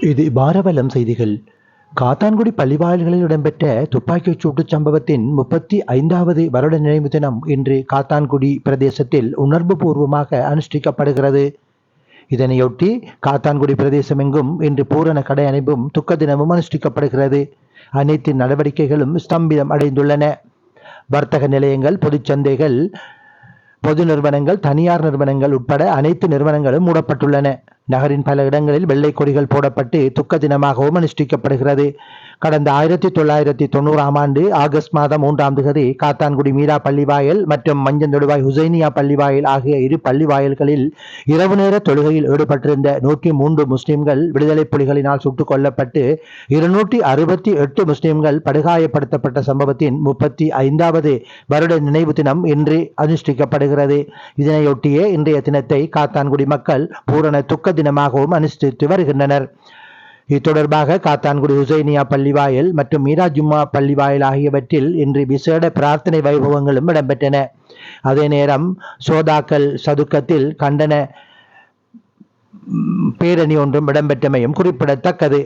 இது பாரவலம் செய்திகள். காத்தான்குடி பள்ளிவாயல்களில் இடம்பெற்ற துப்பாக்கிச் சூட்டுச் சம்பவத்தின் முப்பத்தி ஐந்தாவது வருட நினைவு தினம் இன்று காத்தான்குடி பிரதேசத்தில் உணர்வுபூர்வமாக அனுஷ்டிக்கப்படுகிறது. இதனையொட்டி காத்தான்குடி பிரதேசமெங்கும் இன்று பூரண கடை அணைப்பும் துக்க தினமும் அனுஷ்டிக்கப்படுகிறது. அனைத்து நடவடிக்கைகளும் ஸ்தம்பிதம் அடைந்துள்ளன. வர்த்தக நிலையங்கள் பொதுச்சந்தைகள் பொது நிறுவனங்கள் தனியார் நிறுவனங்கள் உட்பட அனைத்து நிறுவனங்களும் மூடப்பட்டுள்ளன. நகரின் பல இடங்களில் வெள்ளை கொடிகள் போடப்பட்டு துக்க தினமாகவும் அனுஷ்டிக்கப்படுகிறது. கடந்த ஆயிரத்தி தொள்ளாயிரத்தி தொண்ணூறாம் ஆண்டு ஆகஸ்ட் மாதம் மூன்றாம் தேதி காத்தான்குடி மீரா பள்ளிவாயல் மற்றும் மஞ்சந்தொடுவாய் ஹுசைனியா பள்ளிவாயல் ஆகிய இரு பள்ளிவாயல்களில் இரவு நேர தொழுகையில் ஈடுபட்டிருந்த நூற்றி மூன்று முஸ்லிம்கள் விடுதலை புலிகளினால் சுட்டுக் கொல்லப்பட்டு இருநூற்றி அறுபத்தி எட்டு முஸ்லிம்கள் படுகாயப்படுத்தப்பட்ட சம்பவத்தின் முப்பத்தி ஐந்தாவது வருட நினைவு தினம் இன்று அனுஷ்டிக்கப்படுகிறது. இதனையொட்டியே இன்றைய தினத்தை காத்தான்குடி மக்கள் பூரண துக்க தினமாகவும் அனுஷ்டித்து வருகின்றனர். இத்தொடர்பாக காத்தான்குடி ஹுசைனியா பள்ளிவாயல் மற்றும் மீரா ஜும்மா பள்ளிவாயல் ஆகியவற்றில் இன்று விசேட பிரார்த்தனை வைபவங்களும் இடம்பெற்றன. அதே நேரம் சோதாக்கல் சதுக்கத்தில் கண்டன பேரணி ஒன்றும் இடம்பெற்றமையும் குறிப்பிடத்தக்கது.